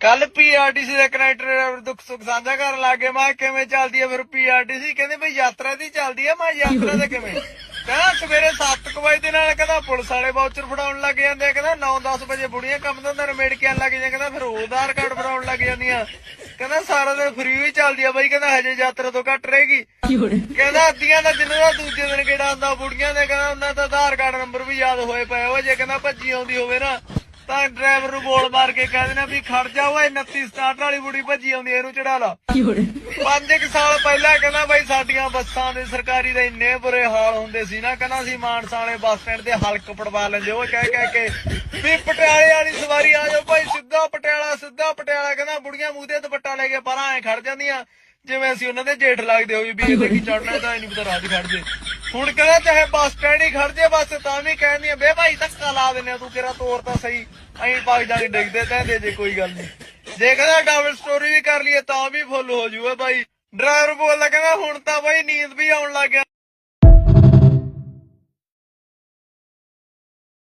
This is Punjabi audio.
ਕੱਲ ਪੀਆਰਟੀਸੀ ਦੇ ਕਨੈਕਟਰ ਦੁੱਖ ਸੁੱਖ ਸਾਂਝਾ ਕਰਨ ਲੱਗੇ ਮੈਂ ਕਿਵੇਂ ਚੱਲਦੀ ਆ ਫਿਰ ਪੀਆਰਟੀਸੀ ਕਹਿੰਦੇ ਬਈ ਯਾਤਰਾ ਦੀ ਚੱਲਦੀ ਆ। ਮੈਂ ਯਾਤਰਾ ਦੇ ਕਿਵੇਂ? ਕਹਿੰਦਾ ਸਵੇਰੇ 7 ਵਜੇ ਦੇ ਨਾਲ ਕਹਿੰਦਾ ਪੁਲਿਸ ਵਾਲੇ ਵਾਊਚਰ ਫੜਾਉਣ ਲੱਗ ਜਾਂਦੇ ਆ। ਕਹਿੰਦਾ 9-10 ਵਜੇ ਬੁੜੀਆਂ ਕੰਮ ਤੋਂ ਰਮੇੜ ਕੇ ਲੱਗ ਜਾਂਦੀਆਂ। ਕਹਿੰਦਾ ਫਿਰ ਉਹ ਆਧਾਰ ਕਾਰਡ ਫੜਾਉਣ ਲੱਗ ਜਾਂਦੀਆਂ। ਕਹਿੰਦਾ ਸਾਰਾ ਦਿਨ ਫ੍ਰੀ ਹੀ ਚੱਲਦੀ ਆ। ਬਾਈ ਕਹਿੰਦਾ ਹਜੇ ਯਾਤਰਾ ਤੋਂ ਘੱਟ ਰਹੇਗੀ। ਕਹਿੰਦਾ ਅੱਧੀਆਂ ਦਾ ਦਿਨ ਦਾ ਦੂਜੇ ਦਿਨ ਕਿਹੜਾ ਹੁੰਦਾ ਬੁੜੀਆਂ ਦੇ ਕਹਿੰਦਾ ਉਹਨਾਂ ਦਾ ਆਧਾਰ ਕਾਰਡ ਨੰਬਰ ਵੀ ਯਾਦ ਹੋਏ ਪਏ ਉਹ ਜੇ ਕਹਿੰਦਾ ਭੱਜੀ ਆਉਂਦੀ ਹੋਵੇ ਨਾ। ਤਾਂ ਡਰਾਈਵਰ ਨੂੰ ਬੋਲ ਮਾਰ ਕੇ ਕਹਿ ਦੇਣਾ ਵੀ ਖੜ ਜਾ ਓਏ 29 ਸਟਾਰਟ ਵਾਲੀ ਬੁੜੀ ਭੱਜੀ ਆਉਂਦੀ ਇਹਨੂੰ ਚੜਾ ਲਾ। ਪੰਜ ਕੁ ਸਾਲ ਪਹਿਲਾਂ ਕਹਿੰਦਾ ਬਾਈ ਸਾਡੀਆਂ ਬੱਸਾਂ ਦੇ ਸਰਕਾਰੀ ਦੇ ਇੰਨੇ ਬੁਰੇ ਹਾਲ ਹੁੰਦੇ ਸੀ ਨਾ ਕਹਿੰਦਾ ਸੀ ਮਾਨਸਾ ਵਾਲੇ ਬੱਸ ਸਟੈਂਡ ਤੇ ਹਲਕ ਪੜਵਾ ਲੈਂਦੇ ਉਹ ਕਹਿ ਕਹਿ ਕੇ ਵੀ ਪਟਿਆਲੇ ਵਾਲੀ ਸਵਾਰੀ ਆ ਜਾਓ ਭਾਈ ਸਿੱਧਾ ਪਟਿਆਲਾ ਸਿੱਧਾ ਪਟਿਆਲਾ ਕਹਿੰਦਾ ਬੁੜੀਆਂ ਮੂੰਹ ਤੇ ਦੁਪੱਟਾ ਲੈ ਕੇ ਪਰਾਂ ਐ ਖੜ ਜਾਂਦੀਆਂ। ਜਿਵੇਂ ਅਸੀਂ ਉਹਨਾਂ ਦੇ ਜੇਠ ਲੱਗਦੇ ਹੋਈ ਵੀ ਇਹਦੇ ਕੀ ਚੜਨਾ ਤਾਂ ਨਹੀਂ ਪਤਾ ਹੀ ਖੜ ਜੇ। ਹੁਣ ਕਹਿੰਦਾ ਚਾਹੇ ਬੱਸ ਸਟੈਂਡ ਹੀ ਖੜ ਜੇ ਬਸ ਤਾਂ ਵੀ ਕਹਿੰਦੀਆਂ ਬੇ ਭਾਈ ਧੱਕਾ ਲਾ ਦਿੰਨੇ ਆ, ਤੂੰ ਕਿਹੜਾ ਤੋਰ ਤਾਂ ਸਹੀ। ਅਸੀਂ ਪਾ ਜਾ ਕੇ ਡਿੱਗਦੇ ਤੈਂਦੇ ਜੇ ਕੋਈ ਗੱਲ ਨਹੀਂ। ਜੇ ਕਹਿੰਦਾ ਡਬਲ ਸਟੋਰੀ ਵੀ ਕਰ ਲਈਏ ਤਾਂ ਵੀ ਫੁੱਲ ਹੋ ਜੂਗਾ ਭਾਈ ਡਰਾਈਵਰ ਬੋਲਦਾ ਕਹਿੰਦਾ ਹੁਣ ਤਾਂ ਬਾਈ ਨੀਂਦ ਵੀ ਆਉਣ ਲੱਗ ਗਿਆ।